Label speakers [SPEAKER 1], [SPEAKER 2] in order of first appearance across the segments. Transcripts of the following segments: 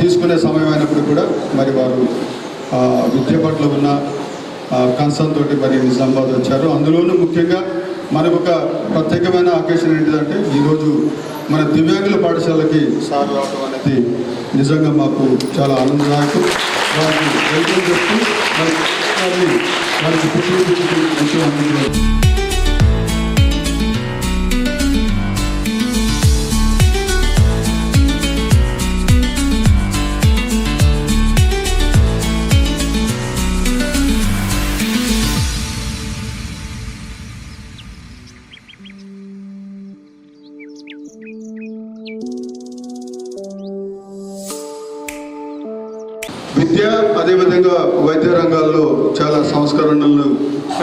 [SPEAKER 1] తీసుకునే సమయం అయినప్పుడు కూడా మరి వారు విద్య పట్ల ఉన్న కన్సర్న్ తోటి మరి నిజామాబాద్ వచ్చారు. అందులోనూ ముఖ్యంగా మనకు ఒక ప్రత్యేకమైన ఆకేషన్ ఏంటిదంటే ఈరోజు మన దివ్యాంగుల పాఠశాలకి సార్ రావడం అనేది నిజంగా మాకు చాలా ఆనందదాయకం. వారికి వెల్కమ్ చెప్తూ మరి వారికి వైద్య రంగాల్లో చాలా సంస్కరణలు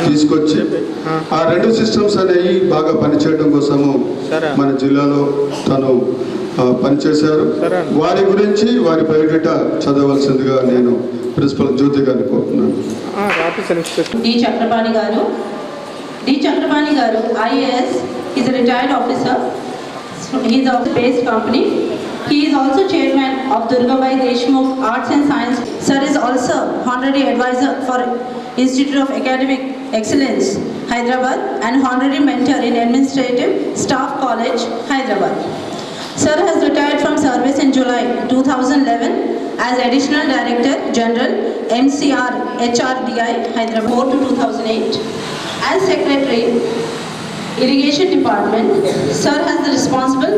[SPEAKER 1] తీసుకొచ్చి ఆ. రెండు సిస్టమ్స్ అనేవి బాగా పనిచేయడం కోసము
[SPEAKER 2] సరే.
[SPEAKER 1] మన జిల్లాలో తను పనిచేశారు.
[SPEAKER 2] సరే.
[SPEAKER 1] వారి గురించి వారి బయోడేటా చదవలసిందిగా నేను ప్రిన్సిపల్ జ్యోతి గారిని కోరుతున్నాను.
[SPEAKER 3] D Chakrapani garu. D Chakrapani garu IAS is retired officer his of based company He is also chairman of Durgabai Deshmukh Arts and Science. Sir is also honorary advisor for Institute of Academic Excellence, Hyderabad, and honorary mentor in Administrative Staff College, Hyderabad. Sir has retired from service in July 2011 as Additional Director General MCR HRDI Hyderabad 4 to 2008. As Secretary Irrigation Department, Sir has the responsible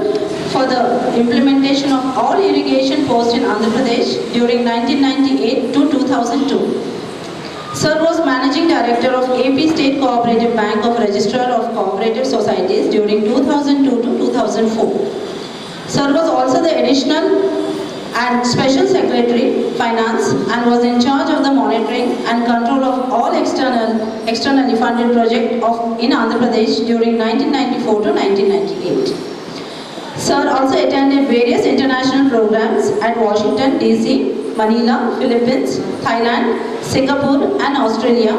[SPEAKER 3] for the implementation of all irrigation posts in Andhra Pradesh during 1998 to 2002. Sir was Managing Director of AP State Cooperative Bank of Registrar of Cooperative Societies during 2002 to 2004. Sir was also the additional and special secretary finance and was in charge of the monitoring and control of all external externally funded project of in Andhra Pradesh during 1994 to 1998. Sir also attended various international programs at Washington DC, Manila, Philippines, Thailand, Singapore and Australia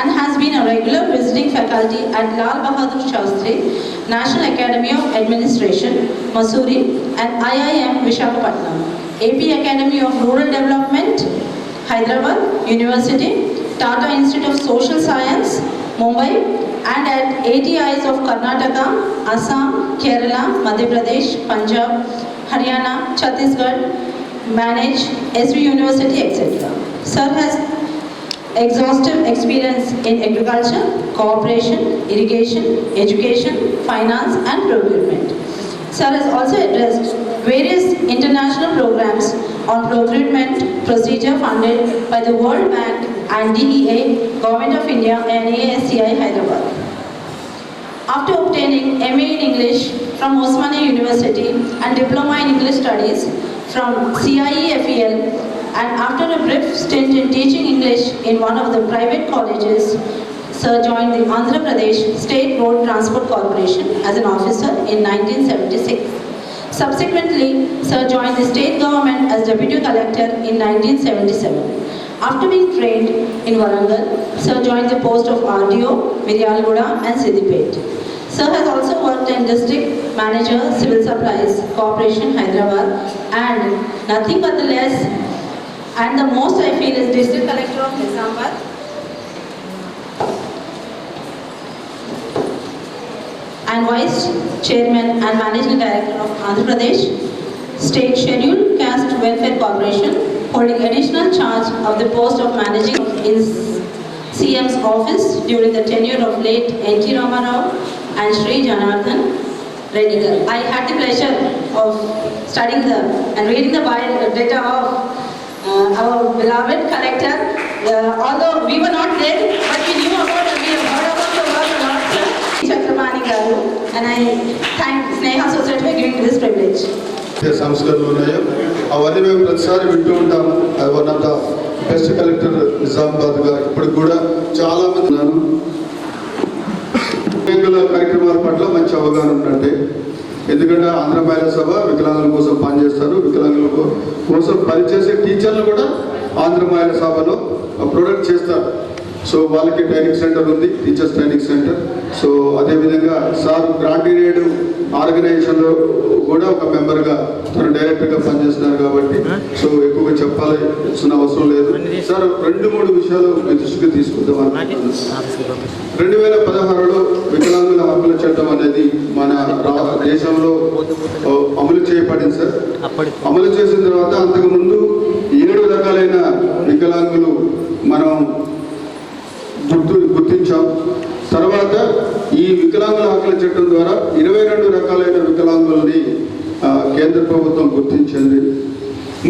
[SPEAKER 3] and has been a regular visiting faculty at Lal Bahadur Shastri, National Academy of Administration, Missouri and IIM Vishakhapatnam, AP Academy of Rural Development, Hyderabad University, Tata Institute of Social Science, Mumbai and at ATIs of Karnataka, Assam, Kerala, Madhya Pradesh, Punjab, Haryana, Chhattisgarh, manage SV University, etc. Sir has exhaustive experience in agriculture, cooperation, irrigation, education, finance and procurement. Sir has also addressed various international programs on procurement procedure funded by the World Bank and DEA, Government of India and ASCI Hyderabad. After obtaining MA in English from Osmania University and Diploma in English Studies from CIE-FEL and after a brief stint in teaching English in one of the private colleges, Sir joined the Andhra Pradesh State Road Transport Corporation as an officer in 1976. Subsequently, Sir joined the state government as Deputy Collector in 1977. After being trained in Warangal, Sir joined the post of RDO, Miryalguda and Siddipet. Sir has also worked in District Manager, Civil Supplies, Corporation, Hyderabad and nothing but the less and the most I feel is District Collector of Nizamabad and Vice Chairman and Managing Director of Andhra Pradesh State Scheduled Caste Welfare Corporation, holding additional charge of the post of managing in CM's office during the tenure of late N.T. Ramarao and Sri Janardhan Reddy. I had the pleasure of studying the and reading the bio data of uh, our beloved collector. Uh, although we were not there, but we knew about it, we have heard about Chakramani and I thank Sneha society for giving this
[SPEAKER 1] privilege సంస్కరణలు ఉన్నాయో అవన్నీ మేము ప్రతిసారి వింటూ ఉంటాము అది one of the best collector నిజామాబాద్గా ఇప్పుడు కూడా చాలా మంది ఉన్నాను వికలాంగుల కార్యక్రమాల పట్ల మంచి అవగాహన ఉందంటే ఎందుకంటే ఆంధ్ర మహిళా సభ వికలాంగుల కోసం పనిచేస్తారు. వికలాంగుల కోసం పనిచేసే టీచర్లు కూడా ఆంధ్ర మహిళా సభలో ప్రొడక్ట్ చేస్తారు. సో వాళ్ళకి ట్రైనింగ్ సెంటర్ ఉంది టీచర్స్ ట్రైనింగ్ సెంటర్ సో అదేవిధంగా సార్ గ్రాంటీనేడు ఆర్గనైజేషన్లో కూడా ఒక మెంబర్గా తను డైరెక్టర్గా పనిచేస్తున్నారు కాబట్టి సో ఎక్కువగా చెప్పాల్సిన అవసరం లేదు. సార్ రెండు మూడు విషయాలు మీ దృష్టికి తీసుకుందాం అనుకుంటున్నాను. రెండు వేల పదహారులో వికలాంగుల హక్కుల చట్టం అనేది మన దేశంలో అమలు చేయబడింది సార్. అమలు చేసిన తర్వాత అంతకుముందు ఏడు రకాలైన వికలాంగులు మనం గుర్తించాం తర్వాత ఈ వికలాంగుల హక్కుల చట్టం ద్వారా ఇరవై రెండు రకాలైన వికలాంగుల్ని కేంద్ర ప్రభుత్వం గుర్తించింది.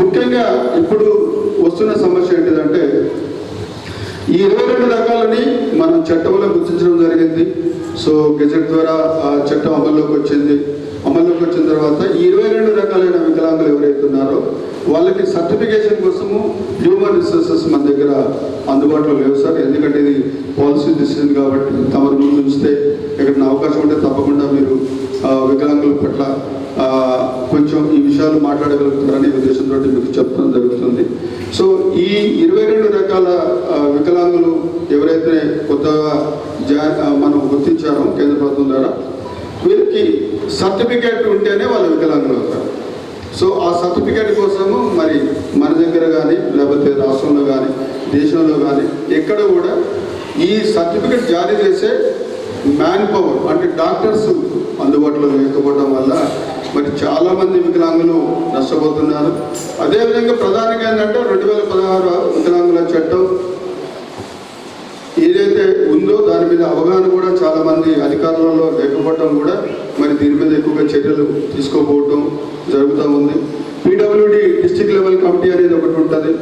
[SPEAKER 1] ముఖ్యంగా ఇప్పుడు వస్తున్న సమస్య ఏంటిదంటే ఈ ఇరవై రెండు రకాలని మనం చట్టంలో గుర్తించడం జరిగింది. సో గెజెట్ ద్వారా ఆ చట్టం అమల్లోకి వచ్చింది. అమల్లోకి వచ్చిన తర్వాత ఈ ఇరవై రెండు రకాలైన వికలాంగులు ఎవరైతే ఉన్నారో వాళ్ళకి సర్టిఫికేషన్ కోసము హ్యూమన్ రిసోర్సెస్ మన దగ్గర అందుబాటులో లేవు సార్. ఎందుకంటే ఇది పాలసీ డిసిజన్ కాబట్టి తమరు ముందు ఉంచితే ఎక్కడైనా అవకాశం ఉంటే తప్పకుండా మీరు వికలాంగుల పట్ల కొంచెం ఈ విషయాలు మాట్లాడగలుగుతారనే ఉద్దేశంతో మీకు చెప్పడం జరుగుతుంది. సో ఈ ఇరవై రెండు రకాల వికలాంగులు ఎవరైతే కొత్తగా జా మనం గుర్తించారో కేంద్ర ప్రభుత్వం ద్వారా వీరికి సర్టిఫికేట్ ఉంటేనే వాళ్ళు వికలాంగులు అవుతారు. సో ఆ సర్టిఫికేట్ కోసము మరి మన దగ్గర కానీ లేకపోతే రాష్ట్రంలో కానీ దేశంలో కానీ ఎక్కడ కూడా ఈ సర్టిఫికేట్ జారీ చేసే మ్యాన్ పవర్ అంటే డాక్టర్స్ అందుబాటులో లేకపోవడం వల్ల మరి చాలామంది వికలాంగులు నష్టపోతున్నారు. అదేవిధంగా ప్రధానంగా ఏంటంటే రెండు వేల పదహారు వికలాంగుల చట్టం ఏదైతే ఉందో దాని మీద అవగాహన కూడా చాలా మంది అధికారులలో లేకపోవడం కూడా మరి దీని మీద ఎక్కువగా చర్యలు తీసుకోకపోవటం జరుగుతూ ఉంది. పీడబ్ల్యూడి డిస్టిక్ లెవెల్ కమిటీ అనేది ఒకటి ఉంటుంది.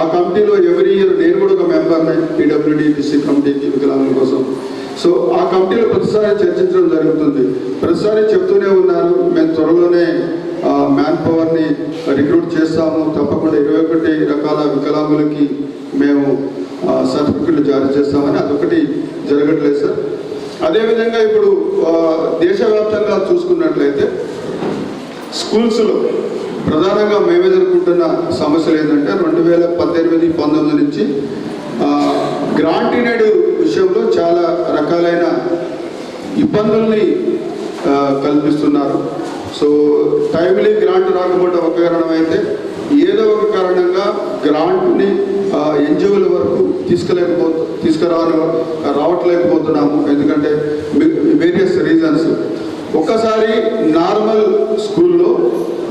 [SPEAKER 1] ఆ కమిటీలో ఎవరి ఇయర్ నేను కూడా ఒక మెంబర్నే పీడబ్ల్యూడి డిస్టిక్ కమిటీకి వికలాంగుల కోసం. సో ఆ కమిటీలో ప్రతిసారి చర్చించడం జరుగుతుంది. ప్రతిసారి చెప్తూనే ఉన్నారు. మేము త్వరలోనే మ్యాన్ పవర్ని రిక్రూట్ చేస్తాము. తప్పకుండా ఇరవై ఒకటి రకాల వికలాంగులకి మేము సర్టిఫికెట్లు జారీ చేస్తామని అదొకటి జరగట్లేదు సార్. అదేవిధంగా ఇప్పుడు దేశవ్యాప్తంగా చూసుకున్నట్లయితే స్కూల్స్లో ప్రధానంగా మేము ఎదుర్కొంటున్న సమస్యలు ఏంటంటే రెండు వేల పద్దెనిమిది పంతొమ్మిది నుంచి గ్రాంటీనెడ్ విషయంలో చాలా రకాలైన ఇబ్బందుల్ని కల్పిస్తున్నారు. సో టైమ్లీ గ్రాంట్ రాకపోవడం ఒక కారణం అయితే ఏదో ఒక కారణంగా గ్రాంట్ని ఎన్జిఓల వరకు తీసుకెళ్ళకపో తీసుకురా రావట్లేకపోతున్నాము. ఎందుకంటే వేరియస్ రీజన్స్ ఒక్కసారి నార్మల్ స్కూల్లో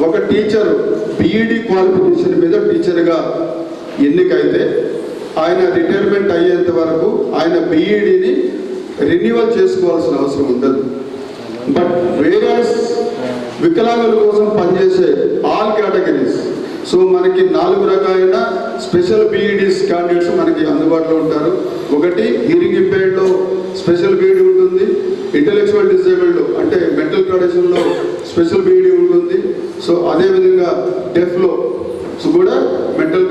[SPEAKER 1] ఒక టీచర్ బీఈడి క్వాలిఫికేషన్ మీద టీచర్గా ఎన్నికైతే ఆయన రిటైర్మెంట్ అయ్యేంత వరకు ఆయన బీఈడిని రెన్యువల్ చేసుకోవాల్సిన అవసరం ఉండదు. బట్ వేరియస్ వికలాంగుల కోసం పనిచేసే ఆల్ కేటగిరీస్ సో మనకి నాలుగు రకాలైన స్పెషల్ బీఈడీస్ క్యాండిడేట్స్ మనకి అందుబాటులో ఉంటారు. ఒకటి హీరింగ్ ఇంపేర్డ్లో స్పెషల్ బీఈడీ ఉంటుంది. ఇంటలెక్చువల్ డిసేబుల్డ్ అంటే మెంటల్ కండిషన్లో స్పెషల్ బీఈడీ ఉంటుంది. సో అదేవిధంగా డెఫ్లో కూడా మెంటల్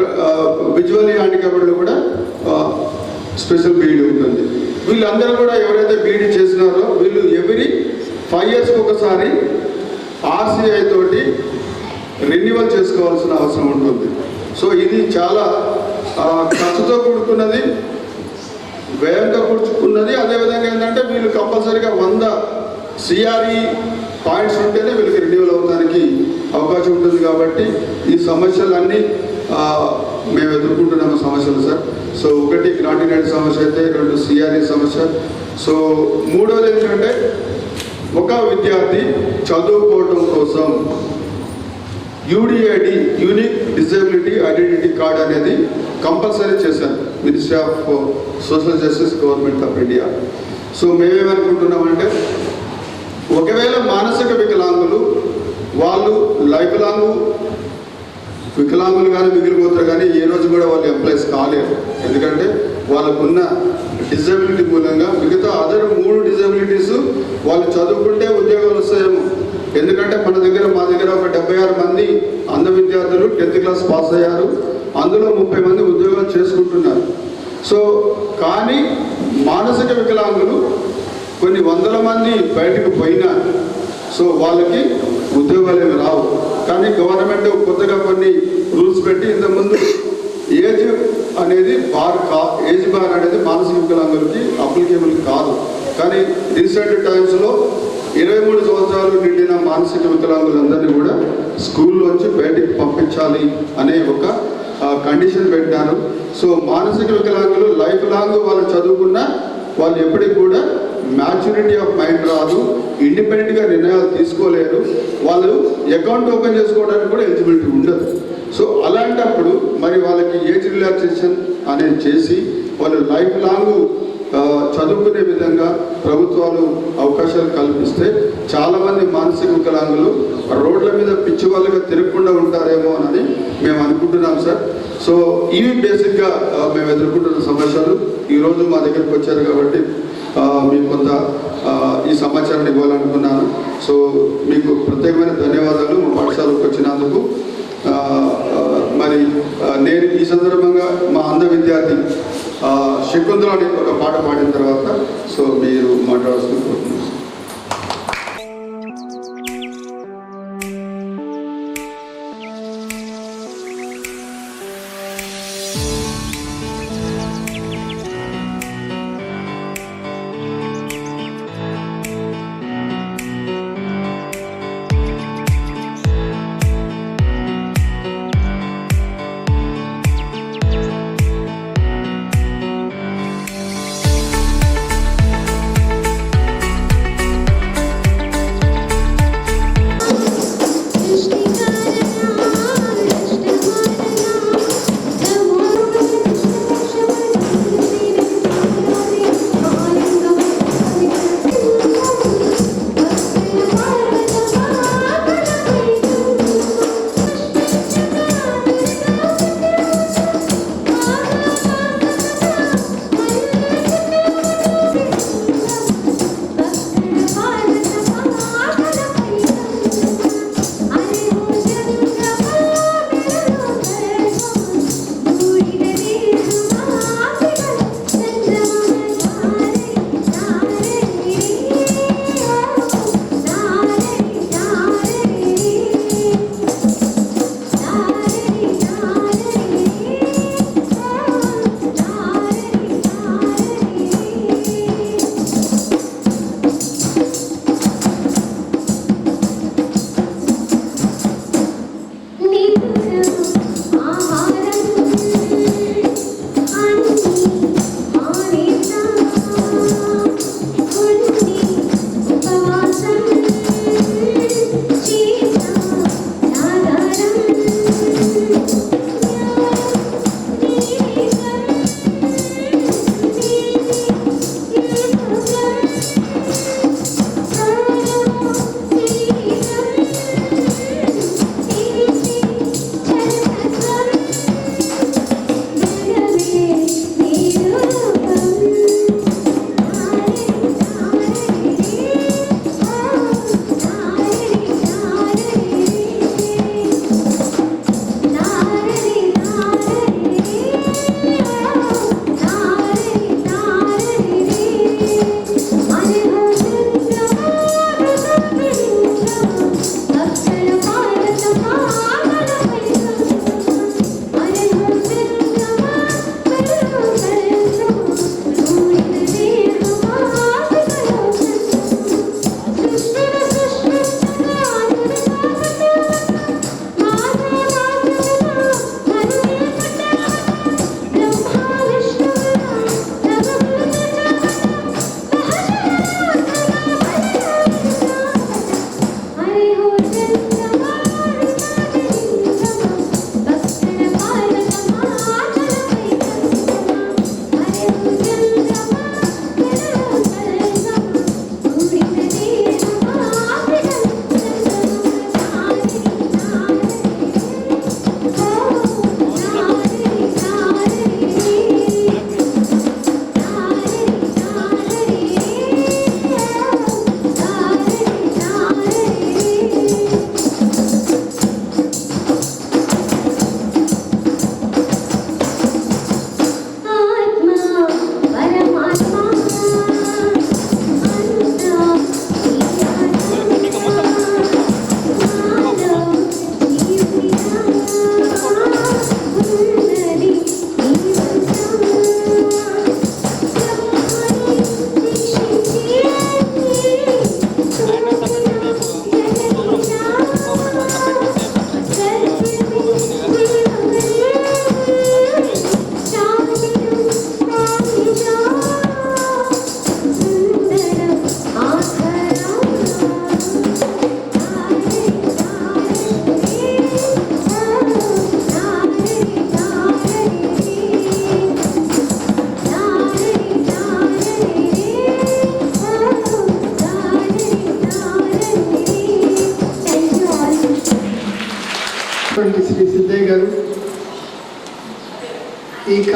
[SPEAKER 1] విజువల్ హ్యాండిక్యాప్డ్లో కూడా స్పెషల్ బీఈడీ ఉంటుంది. వీళ్ళందరూ కూడా ఎవరైతే బీఈడీ చేసినారో వీళ్ళు ఎవరి ఫైవ్ ఇయర్స్కి ఒకసారి ఆర్సీఐ తోటి రెన్యువల్ చేసుకోవాల్సిన అవసరం ఉంటుంది. సో ఇది చాలా ఖర్చుతో కూడుకున్నది వ్యయంతో కూర్చుకున్నది అదేవిధంగా ఏంటంటే వీళ్ళు కంపల్సరీగా వంద సిఆర్ఈ పాయింట్స్ ఉంటేనే వీళ్ళకి రెన్యువల్ అవడానికి అవకాశం ఉంటుంది కాబట్టి ఈ సమస్యలన్నీ మేము ఎదుర్కొంటున్నాము సమస్యలు సార్. సో ఒకటి గ్రాంటినైట్ సమస్య అయితే రెండు సిఆర్ఈ సమస్య. సో మూడోది ఏంటంటే ఒక విద్యార్థి చదువుకోవటం కోసం UDID unique disability identity card అనేది కంపల్సరీ చేశాను ministry of social justice government of India so మేమేమనుకుంటున్నామంటే ఒకవేళ మానసిక వికలాంగులు వాళ్ళు లైఫ్ లాంగ్ వికలాంగులు కానీ మిగిలిపోతారు కానీ ఏ రోజు కూడా వాళ్ళు ఎంప్లాయీస్ కాలేరు. ఎందుకంటే వాళ్ళకున్న డిజబిలిటీ మూలంగా మిగతా అదర్ మూడు డిజబిలిటీస్ వాళ్ళు చదువుకుంటే ఉద్యోగాలు వస్తాయేమో. ఎందుకంటే మన దగ్గర మా దగ్గర ఒక డెబ్బై ఆరు మంది అంధ విద్యార్థులు టెన్త్ క్లాస్ పాస్ అయ్యారు. అందులో ముప్పై మంది ఉద్యోగాలు చేసుకుంటున్నారు. సో కానీ మానసిక వికలాంగులు కొన్ని వందల మంది బయటకు పోయినా సో వాళ్ళకి ఉద్యోగాలు ఏమి రావు. కానీ గవర్నమెంట్ కొత్తగా కొన్ని రూల్స్ పెట్టి ఇంతకుముందు ఏజ్ అనేది బార్ కా ఏజ్ బార్ అనేది మానసిక వికలాంగులకి అప్లికేబుల్ కాదు. కానీ రీసెంట్ టైమ్స్లో ఇరవై మూడు సంవత్సరాలు నిండిన మానసిక వికలాంగులందరినీ కూడా స్కూల్లోంచి బయటికి పంపించాలి అనే ఒక కండిషన్ పెట్టారు. సో మానసిక వికలాంగులు లైఫ్ లాంగ్ వాళ్ళు చదువుకున్నా వాళ్ళు ఎప్పటికి కూడా మ్యాచ్యూరిటీ ఆఫ్ మైండ్ రాదు ఇండిపెండెంట్గా నిర్ణయాలు తీసుకోలేరు. వాళ్ళు అకౌంట్ ఓపెన్ చేసుకోవడానికి కూడా ఎలిజిబిలిటీ ఉండదు. సో అలాంటప్పుడు మరి వాళ్ళకి ఏజ్ రిలాక్సేషన్ అనేది చేసి వాళ్ళు లైఫ్ లాంగ్ చదువుకునే విధంగా ప్రభుత్వాలు అవకాశాలు కల్పిస్తే చాలామంది మానసిక వికలాంగులు రోడ్ల మీద పిచ్చి వాళ్ళుగా తిరగకుండా ఉంటారేమో అని మేము అనుకుంటున్నాం సార్. సో ఇవి బేసిక్గా మేము ఎదుర్కొంటున్న సమస్యలు. ఈరోజు మా దగ్గరికి వచ్చారు కాబట్టి మీకు కొంత ఈ సమాచారాన్ని ఇవ్వాలనుకున్నాను. సో మీకు ప్రత్యేకమైన ధన్యవాదాలు మా పాఠశాలకు వచ్చినందుకు. మరి నేను ఈ సందర్భంగా మా అంధ విద్యార్థి శకుంతలని ఒక పాట పాడిన తర్వాత సో మీరు మాట్లాడాల్సింది కోరుతున్నాను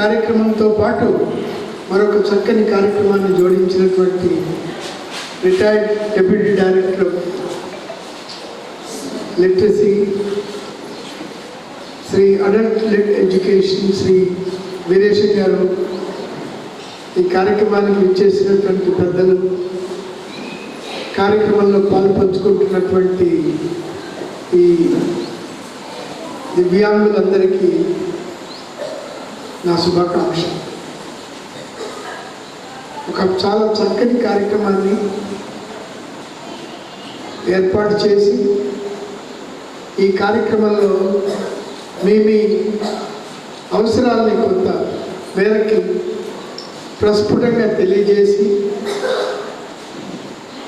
[SPEAKER 4] కార్యక్రమంతో పాటు మరొక చక్కని కార్యక్రమాన్ని జోడించినటువంటి retired deputy director literacy Shri adult lit education Shri Veeresham garu ఈ కార్యక్రమానికి ఇచ్చేసినటువంటి పెద్దలు కార్యక్రమంలో పాలు పంచుకుంటున్నటువంటి ఈ దివ్యాంగులందరికీ నా శుభాకాంక్ష ఒక చాలా చక్కని కార్యక్రమాన్ని ఏర్పాటు చేసి ఈ కార్యక్రమంలో మీ మీ అవసరాలని కొంత మేరకి ప్రస్ఫుటంగా తెలియజేసి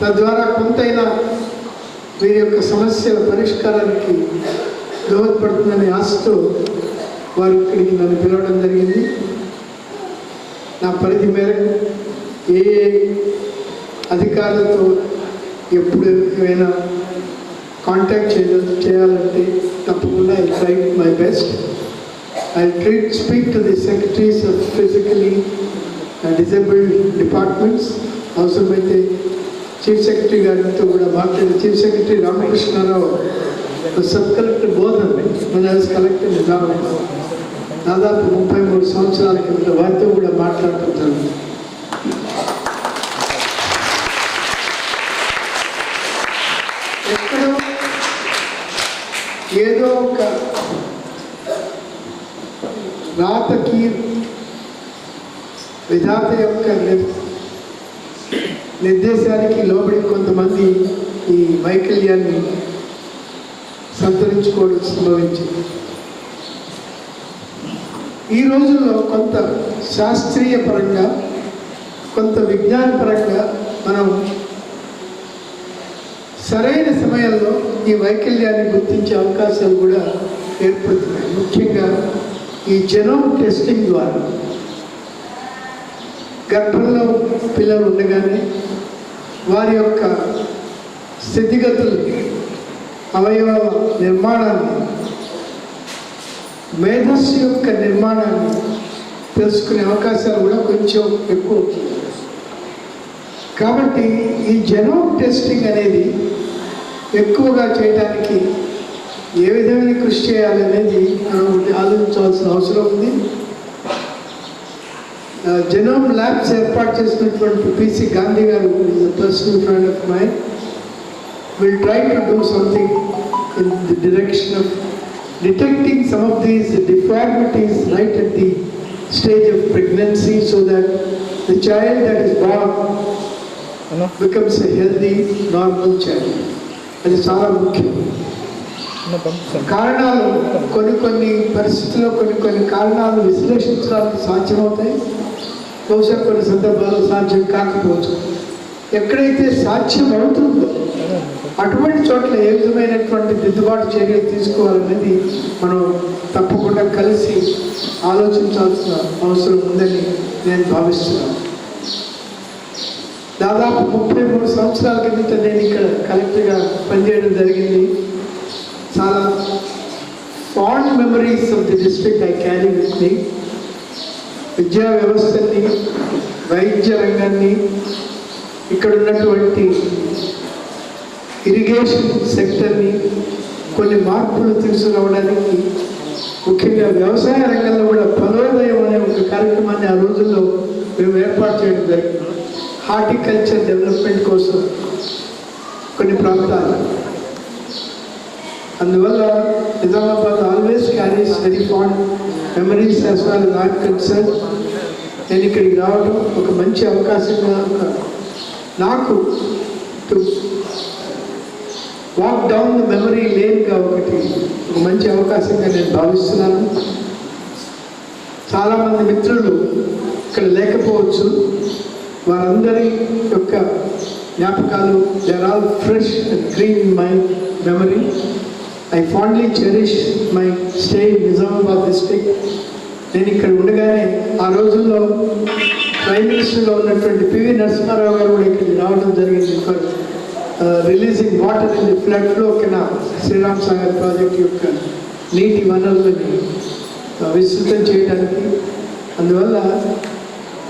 [SPEAKER 4] తద్వారా కొంతైనా వీరి యొక్క సమస్యల పరిష్కారానికి దోహదపడుతుందనే ఆశతో వారు ఇక్కడికి నన్ను పిలవడం జరిగింది. నా పరిధి మేరకు ఏ ఏ అధికారులతో ఎప్పుడు ఏమైనా కాంటాక్ట్ చేయ చేయాలంటే తప్పకుండా I try my best I treat speak to the secretaries of physically disabled departments అవసరమైతే చీఫ్ సెక్రటరీ గారితో కూడా మాట్లాడి chief secretary Ramakrishna Rao sub collector Bodhan మన కలెక్టర్ నిజామాబాద్ దాదాపు ముప్పై మూడు సంవత్సరాల కింద వారితో కూడా మాట్లాడటం ఎక్కడో ఏదో ఒక రాతకి విధాత యొక్క నిర్- నిర్దేశానికి లోబడి కొంతమంది ఈ వైకల్యాన్ని సంతరించుకోవడం సంభవించింది. ఈ రోజుల్లో కొంత శాస్త్రీయ పరంగా కొంత విజ్ఞాన పరంగా మనం సరైన సమయంలో ఈ వైకల్యాన్ని గుర్తించే అవకాశాలు కూడా ఏర్పడుతున్నాయి. ముఖ్యంగా ఈ జెనోమ్ టెస్టింగ్ ద్వారా. గర్భంలో పిల్లలు ఉండగానే వారి యొక్క స్థితిగతులు అవయవ నిర్మాణాన్ని మేధస్సు యొక్క నిర్మాణాన్ని తెలుసుకునే అవకాశాలు కూడా కొంచెం ఎక్కువ కాబట్టి ఈ జెనోమ్ టెస్టింగ్ అనేది ఎక్కువగా చేయడానికి ఏ విధమైన కృషి చేయాలనేది మనం ఆలోచించాల్సిన అవసరం ఉంది. జెనోమ్ ల్యాబ్స్ ఏర్పాటు చేసినటువంటి PC Gandhi garu personal friend of mind will try to do something in the direction of detecting some of these deformities right at the stage of pregnancy so that the child that is born becomes a healthy, normal child. అది చాలా ముఖ్యం కారణాలు కొన్ని కొన్ని పరిస్థితుల్లో కొన్ని కొన్ని కారణాలు విశ్లేషించడానికి సాధ్యమవుతాయి బహుశా కొన్ని సందర్భాల్లో సాధ్యం కాకపోవచ్చు ఎక్కడైతే సాధ్యం అవుతుందో అటువంటి చోట్ల ఏ విధమైనటువంటి దిద్దుబాటు చర్యలు తీసుకోవాలనేది మనం తప్పకుండా కలిసి ఆలోచించాల్సిన అవసరం ఉందని నేను భావిస్తున్నాను. దాదాపు ముప్పై మూడు సంవత్సరాల కిందట నేను ఇక్కడ కలెక్టర్గా పనిచేయడం జరిగింది. చాలా fond memories of the district I carry with me. విద్యా వ్యవస్థని వైద్య రంగాన్ని ఇక్కడ ఉన్నటువంటి ఇరిగేషన్ సెక్టర్ని కొన్ని మార్పులు తీసుకురావడానికి ముఖ్యంగా వ్యవసాయ రంగంలో కూడా పదోదయం అనే ఒక కార్యక్రమాన్ని ఆ రోజుల్లో మేము ఏర్పాటు చేయడం జరిగింది. హార్టికల్చర్ డెవలప్మెంట్ కోసం కొన్ని ప్రాంతాలు. అందువల్ల Nizamabad always carries very fond memories as well as concern. నేను ఇక్కడికి రావడం ఒక మంచి అవకాశంగా నాకు to walk down the memory లేన్గా ఒకటి. ఒక మంచి అవకాశంగా నేను భావిస్తున్నాను. చాలామంది మిత్రులు ఇక్కడ లేకపోవచ్చు. వారందరి యొక్క జ్ఞాపకాలు there all fresh green in my memory I fondly cherish my stay in Nizamabad district నేను ఇక్కడ ఉండగానే ఆ రోజుల్లో ప్రైమ్ మినిస్టర్గా ఉన్నటువంటి పివి నరసింహారావు గారు కూడా ఇక్కడికి రావడం జరిగింది. Releasing water in the flood flow canal Sriram Sagar project యొక్క నీటి వనరులని విస్తృతం చేయడానికి. అందువల్ల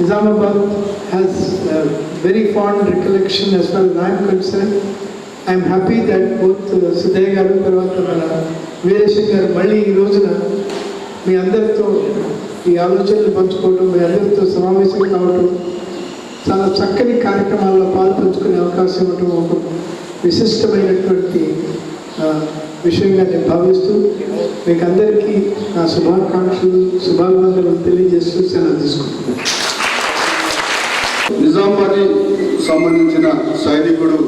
[SPEAKER 4] Nizamabad has very fond recollection as well as concern I'm happy that both Sudhaiah garu తర్వాత మన వీరేశంకర్ మళ్ళీ ఈ రోజున మీ అందరితో ఈ ఆలోచనలు పంచుకోవడం మీ అందరితో సమావేశం కావడం చాలా చక్కని కార్యక్రమాల్లో పాలు పంచుకునే అవకాశం ఇవ్వటం ఒక విశిష్టమైనటువంటి విషయంగా నేను భావిస్తూ మీకు అందరికీ నా శుభాకాంక్షలు శుభాభివందనలు తెలియజేస్తూ సెలవు తీసుకుంటున్నాను.
[SPEAKER 1] నిజామాబాద్ సంబంధించిన సైనికుడు